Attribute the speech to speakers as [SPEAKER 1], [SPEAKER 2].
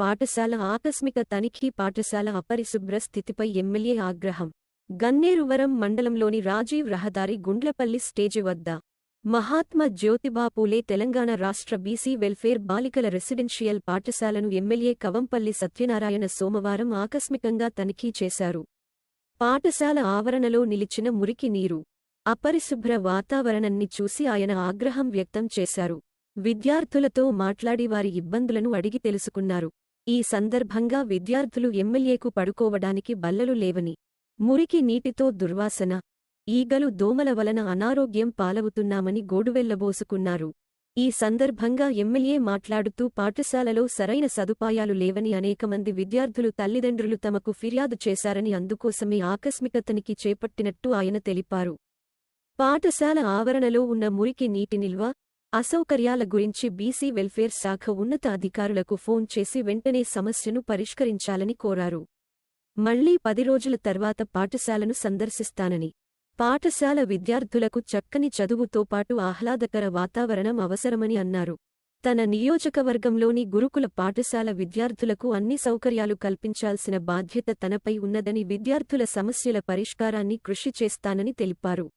[SPEAKER 1] పాఠశాల ఆకస్మిక తనిఖీ పాఠశాల అపరిశుభ్ర స్థితిపై ఎమ్మెల్యే ఆగ్రహం. గన్నేరువరం మండలంలోని రాజీవ్ రహదారి గుండ్లపల్లి స్టేజి వద్ద. మహాత్మా జ్యోతిబాపూలే తెలంగాణ రాష్ట్ర బీసీ వెల్ఫేర్ బాలికల రెసిడెన్షియల్ పాఠశాలను ఎమ్మెల్యే కవంపల్లి సత్యనారాయణ సోమవారం ఆకస్మికంగా తనిఖీ చేశారు. పాఠశాల ఆవరణలో నిలిచిన మురికి నీరు. అపరిశుభ్ర వాతావరణాన్ని చూసి ఆయన ఆగ్రహం వ్యక్తం చేశారు. విద్యార్థులతో మాట్లాడి వారి ఇబ్బందులను అడిగి తెలుసుకున్నారు. ఈ సందర్భంగా విద్యార్థులు ఎమ్మెల్యేకు పడుకోవడానికి బల్లలు లేవని మురికి నీటితో దుర్వాసన ఈగలు దోమల వలన అనారోగ్యం పాలవుతున్నామని గోడువెళ్ళబోసుకున్నారు ఈ సందర్భంగా ఎమ్మెల్యే మాట్లాడుతూ పాఠశాలలో సరైన సదుపాయాలు లేవని అనేకమంది విద్యార్థులు తల్లిదండ్రులు తమకు ఫిర్యాదు చేశారని అందుకోసమే ఆకస్మిక తనిఖీ చేపట్టినట్టు ఆయన తెలిపారు. పాఠశాల ఆవరణలో ఉన్న మురికి నీటి నిల్వ అసౌకర్యాల గురించి బీసీ వెల్ఫేర్ శాఖ ఉన్నత అధికారులకు ఫోన్ చేసి వెంటనే సమస్యను పరిష్కరించాలని కోరారు. మళ్ళీ పది రోజుల తర్వాత పాఠశాలను సందర్శిస్తానని. పాఠశాల విద్యార్థులకు చక్కని చదువుతో పాటు ఆహ్లాదకర వాతావరణం అవసరమని అన్నారు. తన నియోజకవర్గంలోని గురుకుల పాఠశాల విద్యార్థులకు అన్ని సౌకర్యాలు కల్పించాల్సిన బాధ్యత తనపై ఉన్నదని విద్యార్థుల సమస్యల పరిష్కారాన్ని కృషి చేస్తానని తెలిపారు.